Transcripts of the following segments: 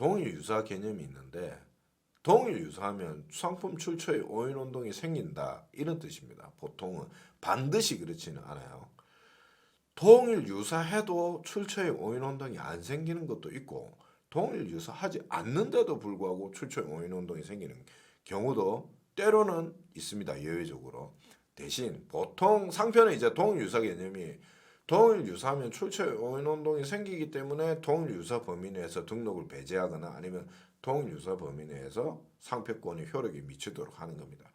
동일 유사 개념이 있는데 동일 유사하면 상품 출처에 오인 운동이 생긴다 이런 뜻입니다. 보통은 반드시 그렇지는 않아요. 동일 유사해도 출처에 오인 운동이 안 생기는 것도 있고 동일 유사하지 않는데도 불구하고 출처에 오인 운동이 생기는 경우도 때로는 있습니다. 예외적으로 대신 보통 상표는 이제 동일 유사 개념이 동일 유사하면 출처에 오인 운동이 생기기 때문에 동일 유사 범위 내에서 등록을 배제하거나 아니면 동일 유사 범위 내에서 상표권이 효력이 미치도록 하는 겁니다.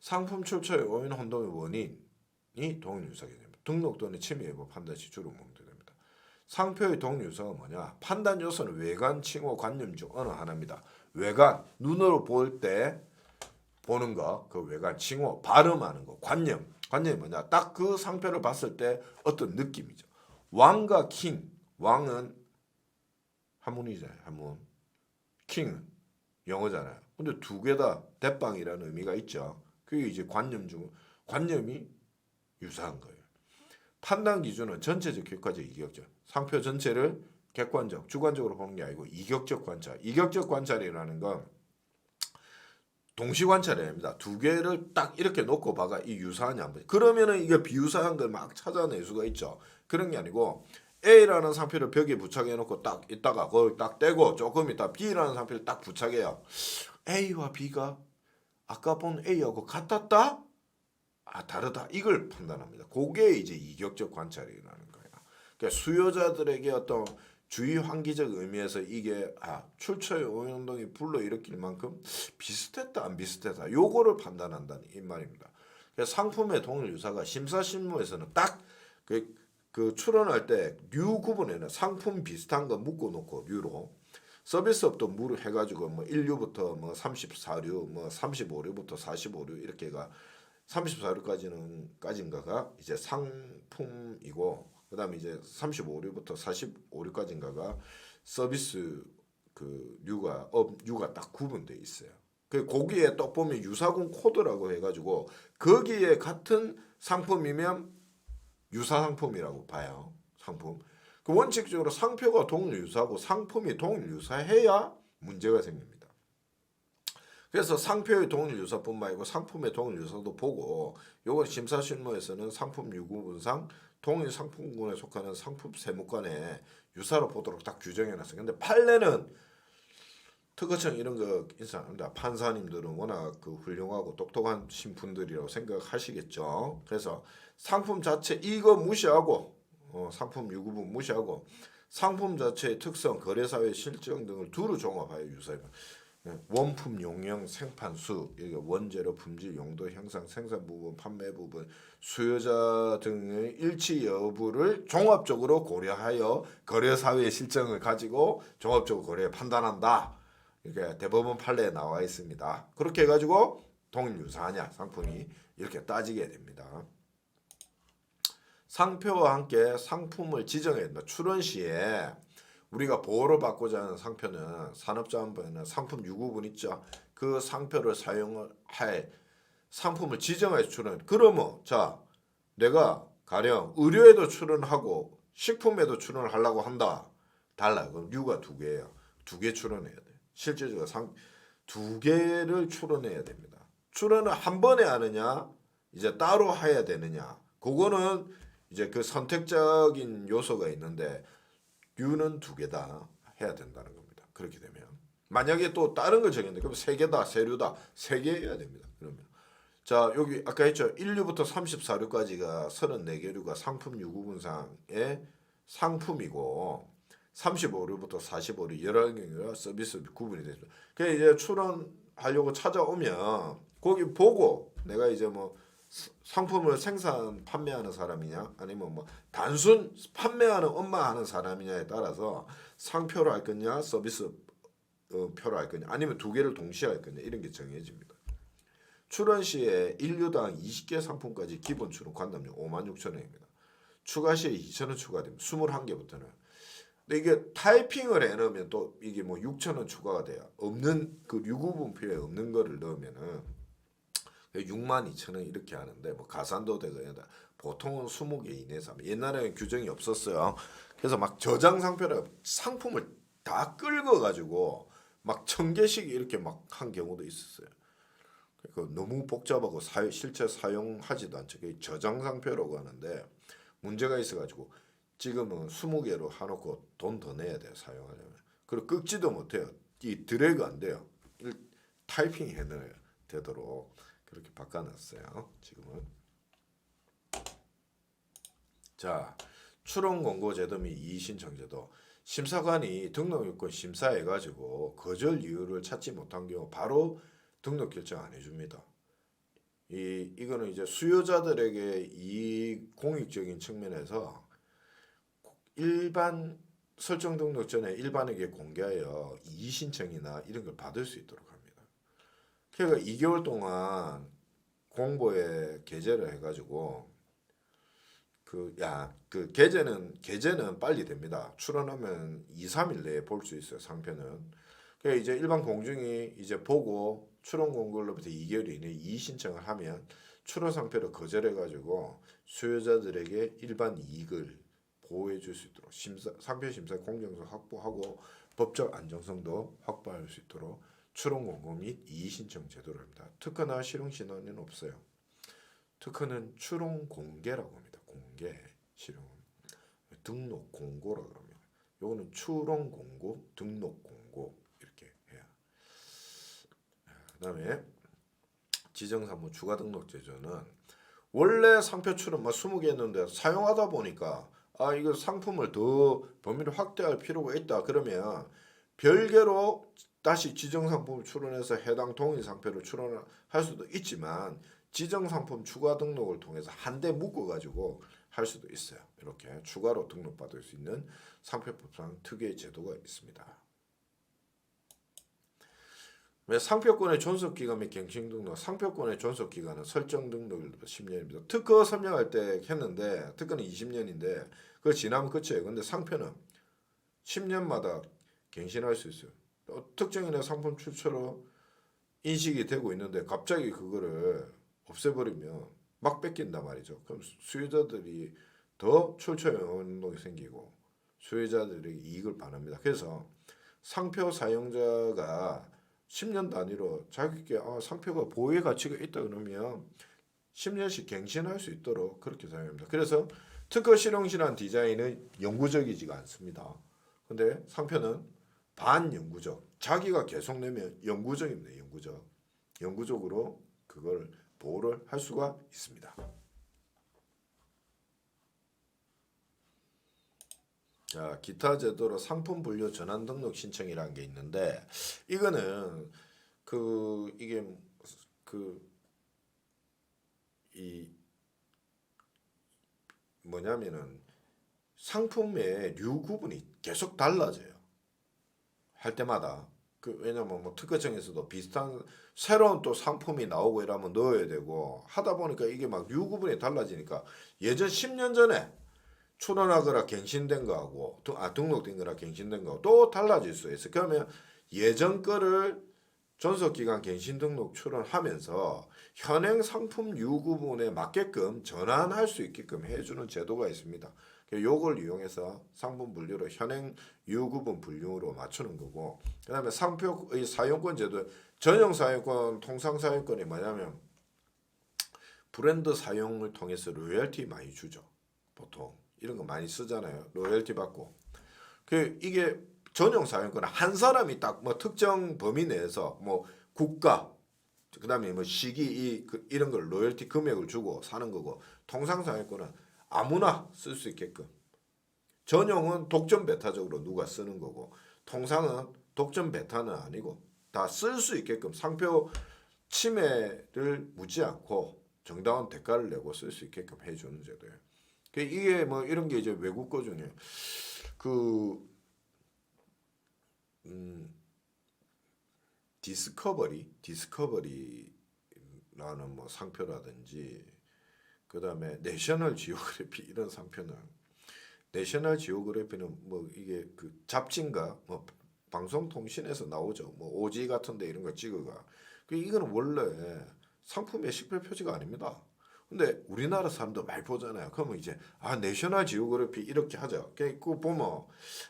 상품 출처에 오인 운동의 원인이 동일 유사 개념. 등록 또는 침해 여부 판단 시 주로 문제됩니다. 상표의 동일 유사가 뭐냐? 판단 요소는 외관, 칭호, 관념 중 어느 하나입니다. 외관 눈으로 볼 때 보는 거, 그 외관, 칭호, 발음하는 거, 관념. 관념이 뭐냐? 딱 그 상표를 봤을 때 어떤 느낌이죠. 왕과 킹. 왕은 한문이잖아요. 한문. 킹은 영어잖아요. 근데 두 개 다 대빵이라는 의미가 있죠. 그게 이제 관념 중 관념이 유사한 거예요. 판단 기준은 전체적, 객관적, 이격적. 상표 전체를 객관적, 주관적으로 보는 게 아니고 이격적 관찰. 이격적 관찰이라는 건 동시 관찰해야 합니다. 두 개를 딱 이렇게 놓고 봐가 이 유사하냐 한번. 그러면은 이게 비유사한 걸 막 찾아낼 수가 있죠. 그런 게 아니고 A라는 상표를 벽에 부착해 놓고 딱 있다가 거기 딱 떼고 조금 있다 B라는 상표를 딱 부착해요. A와 B가 아까 본 A하고 같았다? 아 다르다. 이걸 판단합니다. 그게 이제 이격적 관찰이라는 거예요. 그러니까 수요자들에게 어떤 주의 환기적 의미에서 이게 아 출처의 오염동이 불러 일으킬 만큼 비슷했다 안 비슷했다 요거를 판단한다는 이 말입니다. 상품의 동일 유사가 심사실무에서는 딱그 그 출원할 때 류 구분에는 상품 비슷한 거 묶어 놓고 류로 서비스업도 무를 해가지고 뭐 1류부터 뭐 34류 뭐 35류부터 45류 이렇게가 34류까지는 까진가가 이제 상품이고 그다음에 이제 35류부터 45류까지인가가 서비스 그 류가 업 류가 딱 구분돼 있어요. 그 거기에 또 보면 유사군 코드라고 해가지고 거기에 같은 상품이면 유사 상품이라고 봐요. 상품. 그 원칙적으로 상표가 동일 유사하고 상품이 동일 유사해야 문제가 생깁니다. 그래서 상표의 동일 유사뿐만 아니고 상품의 동일 유사도 보고 요건 심사실무에서는 상품 유구분상 동일 상품군에 속하는 상품 세무권의 유사로 보도록 딱 규정해놨어요. 근데 판례는 특허청 이런 거 인사합니다. 판사님들은 워낙 그 훌륭하고 똑똑한 신분들이라고 생각하시겠죠. 그래서 상품 자체 이거 무시하고 어, 상품 유구분 무시하고 상품 자체의 특성, 거래사회 실정 등을 두루 종합하여 유사해. 예, 원품 용량 생판수 이게 원재료 품질 용도 형상 생산 부분 판매 부분 수요자 등의 일치 여부를 종합적으로 고려하여 거래 사회의 실정을 가지고 종합적으로 거래 판단한다. 이게 대법원 판례에 나와 있습니다. 그렇게 해가지고 동일 유사하냐 상품이 이렇게 따지게 됩니다. 상표와 함께 상품을 지정해야 된다 출원 시에 우리가 보호를 받고자 하는 상표는 산업자원부에는 상품 유구분 있죠. 그 상표를 사용을 할 상품을 지정해서 출원. 그러면 자 내가 가령 의료에도 출원하고 식품에도 출원을 하려고 한다. 달라. 그럼 류가 두 개예요. 두 개 출원해야 돼. 실제적으로 상 두 개를 출원해야 됩니다. 출원을 한 번에 하느냐, 이제 따로 해야 되느냐. 그거는 이제 그 선택적인 요소가 있는데 류는 두 개다 해야 된다는 겁니다. 그렇게 되면 만약에 또 다른 걸 정했는데 그럼 세 개다, 세 류다, 세개 해야 됩니다. 그러면 자 여기 아까 했죠 1류부터 34류까지가 34개류가 상품 유구분상의 상품이고 35류부터 45류 11개가 서비스 구분이 됩니다. 그 이제 출원하려고 찾아오면 거기 보고 내가 이제 뭐 상품을 생산 판매하는 사람이냐 아니면 뭐 단순 판매하는 엄마 하는 사람이냐에 따라서 상표로 할 거냐 서비스 어, 표로 할 거냐 아니면 두 개를 동시에 할 거냐 이런 게 정해집니다. 출원 시에 1류당 20개 상품까지 기본 출원 관담료 5만 6천 원입니다. 추가 시에 2천 원 추가됩니다. 21개부터는. 근데 이게 타이핑을 해놓으면 또 이게 뭐 6천 원 추가가 돼요. 없는 그 유구분표에 없는 거를 넣으면은 6만 2천 원 이렇게 하는데 뭐 가산도 되고 보통은 20개 이내에서 합니다. 옛날에는 규정이 없었어요. 그래서 막 저장 상표를 상품을 다 끌고 가지고 막 천 개씩 이렇게 막 한 경우도 있었어요. 그 너무 복잡하고 사, 실제 사용하지도 않죠. 그게 저장 상표라고 하는데 문제가 있어가지고 지금은 20개로 해놓고 돈 더 내야 돼요 사용하려면. 그리고 끄지도 못해요. 이 드래그 안 돼요. 일- 타이핑 해놔야 되도록 그렇게 바꿔놨어요. 지금은. 자 출원 공고 제도 및 이의 신청 제도 심사관이 등록 요건 심사해 가지고 거절 이유를 찾지 못한 경우 바로 등록 결정 안 해줍니다. 이 이거는 이제 수요자들에게 이 공익적인 측면에서 일반 설정 등록 전에 일반에게 공개하여 이의 신청이나 이런 걸 받을 수 있도록. 그러니까 2개월 동안 공보에 게재를 해가지고 그 야그 게재는 게재는 빨리 됩니다. 출원하면 2, 3일 내에 볼 수 있어요. 상표는. 그러니까 이제 일반 공중이 이제 보고 출원 공고로부터 2개월 이내에 이의 신청을 하면 출원 상표를 거절해 가지고 수요자들에게 일반 이익을 보호해 줄 수 있도록 심사 상표 심사 공정성 확보하고 법적 안정성도 확보할 수 있도록 출원 공고 및 이의 신청 제도를 합니다. 특허나 실용 신원은 없어요. 특허는 출원 공개라고 합니다. 공개 실용 등록 공고라고 합니다. 요거는 출원 공고, 등록 공고 이렇게 해야. 그다음에 지정사무 추가 등록 제조는 원래 상표 출원 막 20개 했는데 사용하다 보니까 아 이거 상품을 더 범위를 확대할 필요가 있다 그러면 별개로 다시 지정 상품을 출원해서 해당 동일 상표를 출원할 수도 있지만 지정 상품 추가 등록을 통해서 한 대 묶어 가지고 할 수도 있어요. 이렇게 추가로 등록받을 수 있는 상표법상 특유의 제도가 있습니다. 왜 상표권의 존속 기간 및 갱신 등록, 상표권의 존속 기간은 설정 등록일부터 10년입니다. 특허 설명할 때 했는데 특허는 20년인데 그거 지나면 끝이에요. 근데 상표는 10년마다 갱신할 수 있어요. 어, 특정인의 상품 출처로 인식이 되고 있는데 갑자기 그거를 없애버리면 막 뺏긴단 말이죠. 그럼 수요자들이 더 출처 운동이 생기고 수요자들에게 이익을 반합니다. 그래서 상표 사용자가 10년 단위로 자기께 아, 상표가 보호의 가치가 있다 그러면 10년씩 갱신할 수 있도록 그렇게 사용합니다. 그래서 특허 실용실한 디자인은 영구적이지가 않습니다. 근데 상표는 반영구적. 자기가 계속 내면 영구적입니다. 영구적. 영구적으로 그걸 보호를 할 수가 있습니다. 자, 기타 제도로 상품 분류 전환 등록 신청이라는 게 있는데 이거는 그 이게 그 이 뭐냐면은 상품의 류 구분이 계속 달라져요. 할 때마다 그 왜냐면 뭐 특허청에서도 비슷한 새로운 또 상품이 나오고 이러면 넣어야 되고 하다 보니까 이게 막류 구분이 달라지니까 예전 10년 전에 출원하거나 갱신된 거하고 등- 아 등록된 거나 갱신된 거하고 또 달라질 수 있어요. 그러면 예전 거를 존속 기간 갱신 등록 출원하면서 현행 상품 유구분에 맞게끔 전환할 수 있게끔 해주는 제도가 있습니다. 요걸 이용해서 상품 분류를 현행 유구분 분류로 맞추는 거고 그 다음에 상표의 사용권 제도 전용 사용권 통상 사용권이 뭐냐면 브랜드 사용을 통해서 로열티 많이 주죠. 보통 이런 거 많이 쓰잖아요. 로열티 받고. 그 이게 전용 사용권은 한 사람이 딱 뭐 특정 범위 내에서 뭐 국가 그다음에 뭐 시기 이 그, 이런 걸 로열티 금액을 주고 사는 거고 통상 사용권은 아무나 쓸 수 있게끔 전용은 독점 베타적으로 누가 쓰는 거고 통상은 독점 베타는 아니고 다 쓸 수 있게끔 상표 침해를 묻지 않고 정당한 대가를 내고 쓸 수 있게끔 해주는 제도예요. 그 이게 뭐 이런 게 이제 외국 거 중에 그 음, 디스커버리 디스커버리라는 뭐 상표라든지 그 다음에 내셔널 지오그래피 이런 상표는 내셔널 지오그래피는 뭐 이게 그 잡지인가 뭐 방송통신에서 나오죠 뭐 오지 같은데 이런 거 찍어가 그 이거는 원래 상품의 식별 표지가 아닙니다 근데 우리나라 사람도 많이 보잖아요. 그러면 이제 아 내셔널 지오그래피 이렇게 하죠. 그 보면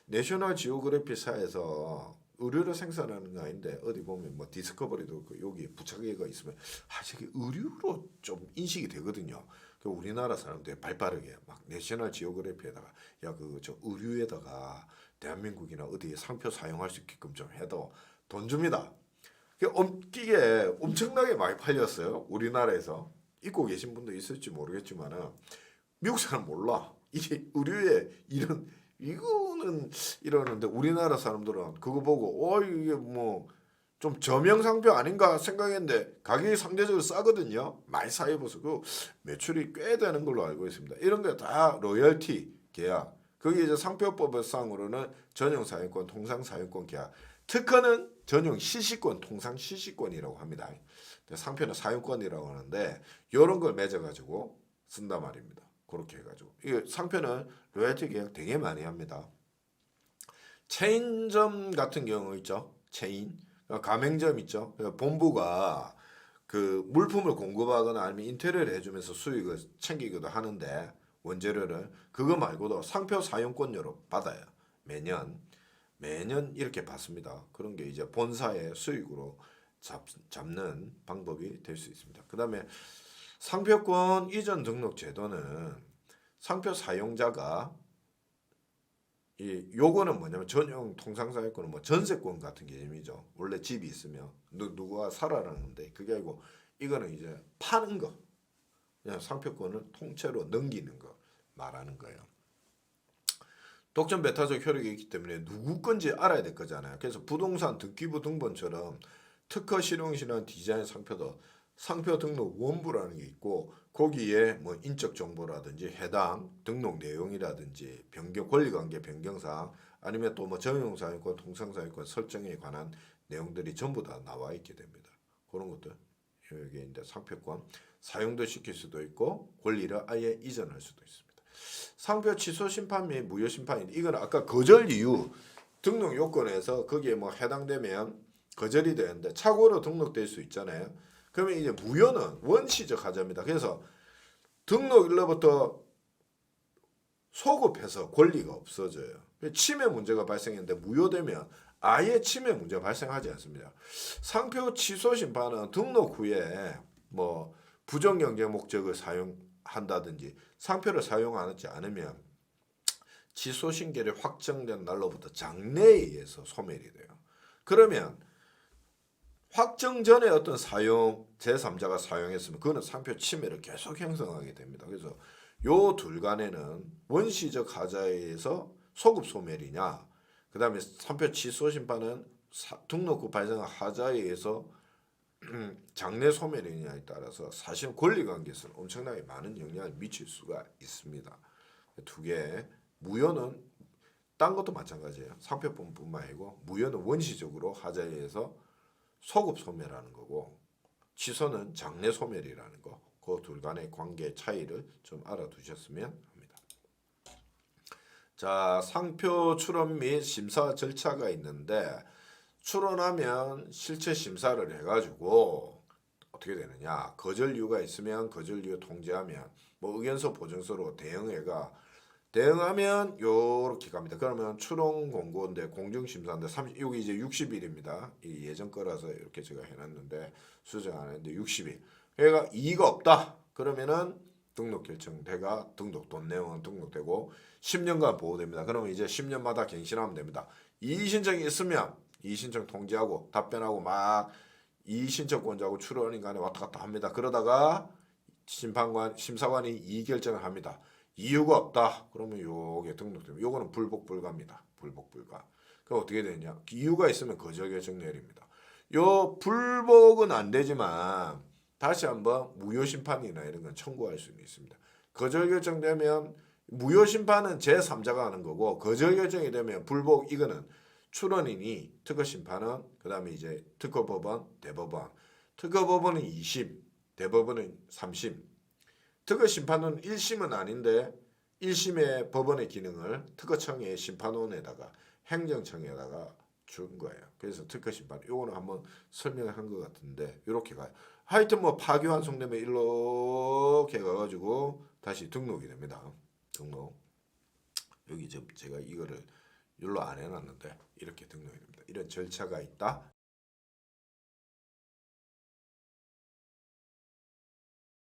내셔널 지오그래피사에서 의류를 생산하는 거 아닌데 어디 보면 뭐 디스커버리도 그 여기 부착계가 있으면 아 저게 의류로 좀 인식이 되거든요. 그 우리나라 사람들이 발빠르게 막 내셔널 지오그래피에다가 야 그 저 의류에다가 대한민국이나 어디에 상표 사용할 수 있게끔 좀 해도 돈 줍니다. 그 엄기게 엄청나게 많이 팔렸어요. 우리나라에서 입고 계신 분도 있을지 모르겠지만은 미국 사람 몰라. 이게 의류에 이런 이거는 이러는데 우리나라 사람들은 그거 보고 어 이게 뭐 좀 저명 상표 아닌가 생각했는데 가격이 상대적으로 싸거든요. 많이 사 입어서 그 매출이 꽤 되는 걸로 알고 있습니다. 이런 게 다 로열티 계약. 거기 이제 상표법상으로는 전용 사용권, 통상 사용권 계약. 특허는 전용 시시권, 통상 시시권이라고 합니다. 상표는 사용권이라고 하는데 이런 걸 맺어가지고 쓴단 말입니다. 그렇게 해가지고 이 상표는 로열티 계약 되게 많이 합니다. 체인점 같은 경우 있죠. 체인 가맹점 있죠. 본부가 그 물품을 공급하거나 아니면 인테리어를 해주면서 수익을 챙기기도 하는데 원재료를 그거 말고도 상표 사용권료로 받아요. 매년 매년 이렇게 받습니다. 그런 게 이제 본사의 수익으로 잡, 잡는 방법이 될 수 있습니다. 그 다음에 상표권 이전 등록 제도는 상표 사용자가 이 요거는 뭐냐면 전용 통상사용권은 뭐 전세권 같은 개념이죠. 원래 집이 있으면 누, 누가 살아라는데 그게 아니고 이거는 이제 파는 거 그냥 상표권을 통째로 넘기는 거 말하는 거예요. 독점 배타적 효력이 있기 때문에 누구 건지 알아야 될 거잖아요. 그래서 부동산 등기부 등본처럼 특허 실용시는 디자인 상표도 상표 등록 원부라는 게 있고 거기에 뭐 인적 정보라든지 해당 등록 내용이라든지 변경 권리관계 변경사항 아니면 또 뭐 전용사용권 통상사용권 설정에 관한 내용들이 전부 다 나와 있게 됩니다. 그런 것들 여기 이제 상표권 사용도 시킬 수도 있고 권리를 아예 이전할 수도 있습니다. 상표 취소 심판 및 무효 심판인 이건 아까 거절 이유 등록 요건에서 거기에 뭐 해당되면 거절이 되는데 착오로 등록될 수 있잖아요. 그러면 이제 무효는 원시적 하자입니다. 그래서 등록일로부터 소급해서 권리가 없어져요. 침해 문제가 발생했는데 무효되면 아예 침해 문제가 발생하지 않습니다. 상표 취소 심판은 등록 후에 뭐 부정 경제 목적을 사용한다든지 상표를 사용하지 않으면 취소 신계를 확정된 날로부터 장래에 의해서 소멸이 돼요. 그러면 확정 전에 어떤 사용 제3자가 사용했으면 그거는 상표 침해를 계속 형성하게 됩니다. 그래서 요 둘 간에는 원시적 하자에서 소급 소멸이냐, 그 다음에 상표 취소 심판은 사- 등록 후 발생한 하자에 의해서 장래 소멸이냐에 따라서 사실 권리관계에서는 엄청나게 많은 영향을 미칠 수가 있습니다. 두 개, 무효는 딴 것도 마찬가지예요. 상표뿐만 아니고 무효는 원시적으로 하자에 의해서 소급 소멸하는 거고 취소는 장래 소멸이라는 거. 그 둘 간의 관계 차이를 좀 알아두셨으면 합니다. 자, 상표 출원 및 심사 절차가 있는데 출원하면 실체 심사를 해가지고 어떻게 되느냐 거절 이유가 있으면 거절 이유 통지하면 뭐 의견서 보증서로 대응해가 대응하면 요렇게 갑니다. 그러면 출원 공고인데 공정 심사인데 30 여기 이제 60일입니다. 이 예전 거라서 이렇게 제가 해 놨는데 수정 안 했는데 60일. 그러니까 이의가 없다. 그러면은 등록 결정대가 등록 돈 내용은 등록되고 10년간 보호됩니다. 그러면 이제 10년마다 갱신하면 됩니다. 이의 신청이 있으면 이의 신청 통지하고 답변하고 막 이의 신청권자하고 출원인 간에 왔다 갔다 합니다. 그러다가 심판관 심사관이 이의 결정을 합니다. 이유가 없다. 그러면 요게 등록되면 요거는 불복 불가입니다. 불복 불가. 그 어떻게 되냐? 이유가 있으면 거절 결정 내립니다. 요 불복은 안 되지만 다시 한번 무효 심판이나 이런 건 청구할 수는 있습니다. 거절 결정되면 무효 심판은 제 3자가 하는 거고 거절 결정이 되면 불복 이거는 출원인이 특허 심판은 그다음에 이제 특허 법원, 대법원. 특허 법원은 2심, 대법원은 3심. 특허 심판은 1심은 아닌데 1심의 법원의 기능을 특허청의 심판원에다가 행정청에다가 준 거예요. 그래서 특허 심판 요거는 한번 설명한 것 같은데 이렇게 가요. 하여튼 뭐 파기 완성되면 이렇게 가가지고 다시 등록이 됩니다. 등록. 여기 저 제가 이거를 열로 안 해놨는데 이렇게 등록이 됩니다. 이런 절차가 있다